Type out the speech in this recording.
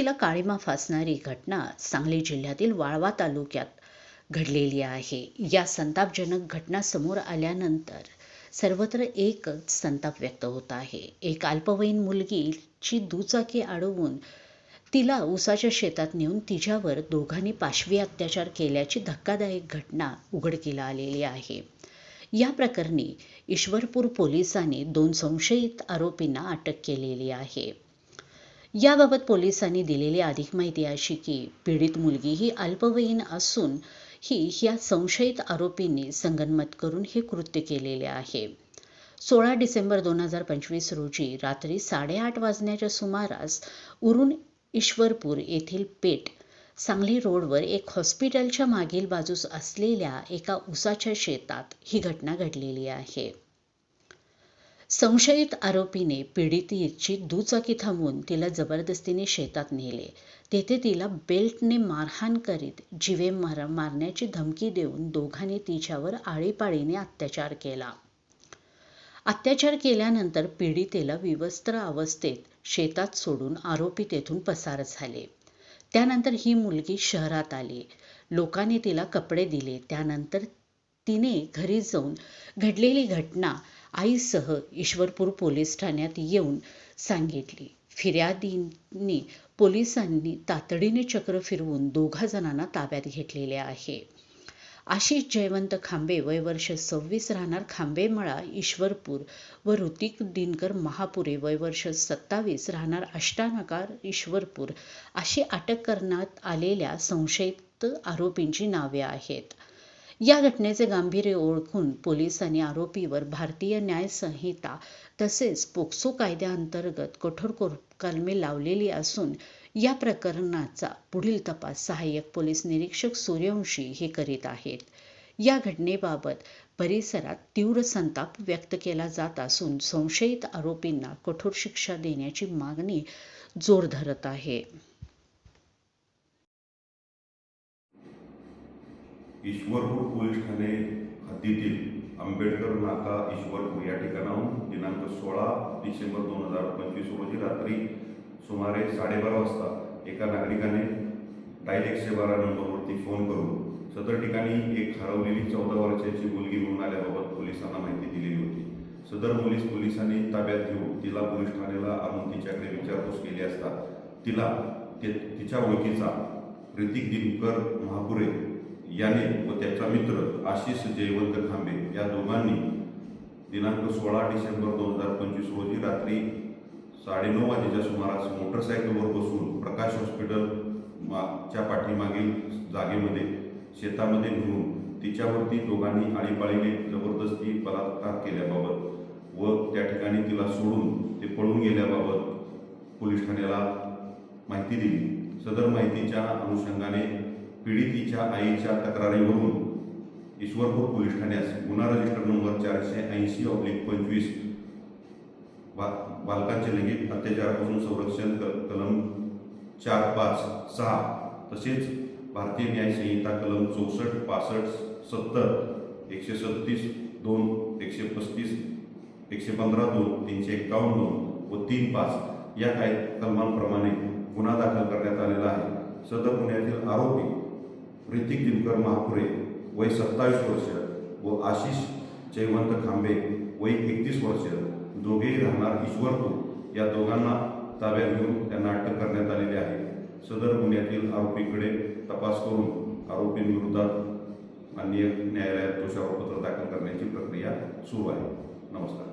तिला काळीमा फासणारी घटना सांगली जिल्ह्यातील वाळवा तालुक्यात घडलेली आहे. या संतापजनक घटना समोर आल्यानंतर सर्वत्र एकच संताप व्यक्त होत आहे. एक अल्पवयीन मुलगीची दुचाकी अडवून तिला उसाच्या शेतात नेऊन तिच्यावर दोघांनी पाशवी अत्याचार केल्याची धक्कादायक घटना उघडकीला आलेली आहे. या प्रकरणी ईश्वरपूर पोलिसांनी दोन संशयित आरोपींना अटक केलेली आहे. याबाबत पोलिसांनी दिलेली अधिक माहिती अशी की पीडित मुलगी ही अल्पवयीन असून ही या संशयित आरोपींनी संगनमत करून हे कृत्य केलेले आहे. सोळा डिसेंबर दोन हजार पंचवीस रोजी रात्री साडेआठ वाजण्याच्या सुमारास उरून ईश्वरपूर येथील पेठ सांगली रोडवर एक हॉस्पिटलच्या मागील बाजूस असलेल्या एका उसाच्या शेतात ही घटना घडलेली आहे. संशयित आरोपीने पीडितेची दुचाकी थांबवून तिला जबरदस्तीने शेतात नेले. तेथे तिला बेल्टने मारहाण करीत जिवे मार मारण्याची धमकी देऊन दोघांनी तिच्यावर आळीपाळीने अत्याचार केला. अत्याचार केल्यानंतर पीडितेला विवस्त्र अवस्थेत शेतात सोडून आरोपी तेथून पसार झाले. त्यानंतर ही मुलगी शहरात आली. लोकांनी तिला कपडे दिले. त्यानंतर तिने घरी जाऊन घडलेली घटना आईसह ईश्वरपूर पोलीस ठाण्यात येऊन सांगितली. फिर्यादींनी पोलिसांनी तातडीने चक्र फिरवून दोघा जणांना ताब्यात घेतलेले आहे. आशिष जयवंत खांबे वय वर्ष सव्वीस राहणार खांबेमळा ईश्वरपूर व ऋतिक दिनकर महापुरे वय वर्ष सत्तावीस राहणार अष्टानकार ईश्वरपूर अशी अटक करण्यात आलेल्या संशयित आरोपींची नावे आहेत. या घटनेचे गांभीर्य ओळखून पोलिसांनी आरोपीवर भारतीय न्याय संहिता तसेच पोक्सो कायद्याअंतर्गत कठोर कलमे लावलेली असून या प्रकरणाचा पुढील तपास सहाय्यक पोलीस निरीक्षक सूर्यवंशी हे करीत आहेत. या घटनेबाबत परिसरात तीव्र संताप व्यक्त केला जात असून संशयित आरोपींना कठोर शिक्षा देण्याची मागणी जोर धरत आहे. ईश्वरपूर पोलीस ठाणे हद्दीतील आंबेडकर नाका ईश्वरपूर या ठिकाणाहून दिनांक सोळा डिसेंबर दोन हजार पंचवीस रोजी रात्री सुमारे साडेबारा वाजता एका नागरिकाने डायल एकशे बारा नंबरवरती फोन करून सदर ठिकाणी एक हरवलेली चौदा वर्षाची मुलगी मिळून आल्याबाबत पोलिसांना माहिती दिलेली होती. सदर पोलीस पोलिसांनी ताब्यात घेऊन तिला पोलीस ठाण्याला आणून तिच्याकडे विचारपूस केली असता तिला ते तिच्या ओळखीचा प्रतीक दिनकर महापुरे याने व त्याचा मित्र आशिष जयवंत खांबे या दोघांनी दिनांक सोळा डिसेंबर दोन हजार पंचवीस रोजी रात्री साडेनऊ वाजेच्या सुमारास मोटरसायकलवर बसून प्रकाश हॉस्पिटल च्या पाठीमागील जागेमध्ये शेतामध्ये नेऊन तिच्यावरती दोघांनी आळीपाळीने जबरदस्ती बलात्कार केल्याबाबत व त्या ठिकाणी तिला सोडून ते पळून गेल्याबाबत पोलीस ठाण्याला माहिती दिली. सदर माहितीच्या अनुषंगाने पीडितीच्या आईच्या तक्रारीवरून ईश्वरपूर पोलीस ठाण्यास गुन्हा रजिस्टर नंबर चारशे ऐंशी ऑब्लिक पंचवीस बा बालकांचे लैंगिक अत्याचारापासून संरक्षण क कलम चार पाच सहा तसेच भारतीय न्याय संहिता कलम चौसष्ट पासष्ट सत्तर एकशे सत्तीस दोन एकशे पस्तीस एकशे पंधरा दोन तीनशे एक्कावन्न दोन व तीन पाच या काय कलमांप्रमाणे गुन्हा दाखल करण्यात आलेला आहे. सदर गुन्ह्यातील आरोपी ऋतिक दिनकर महापुरे वय सत्तावीस वर्ष व आशिष जयवंत खांबे वय एकतीस वर्ष दोघेही राहणार ईश्वरपूर या दोघांना ताब्यात घेऊन त्यांना अटक करण्यात आलेली आहे. सदर गुन्ह्यातील आरोपीकडे तपास करून आरोपींविरोधात माननीय न्यायालयात दोषारोपत्र दाखल करण्याची प्रक्रिया सुरू आहे. नमस्कार.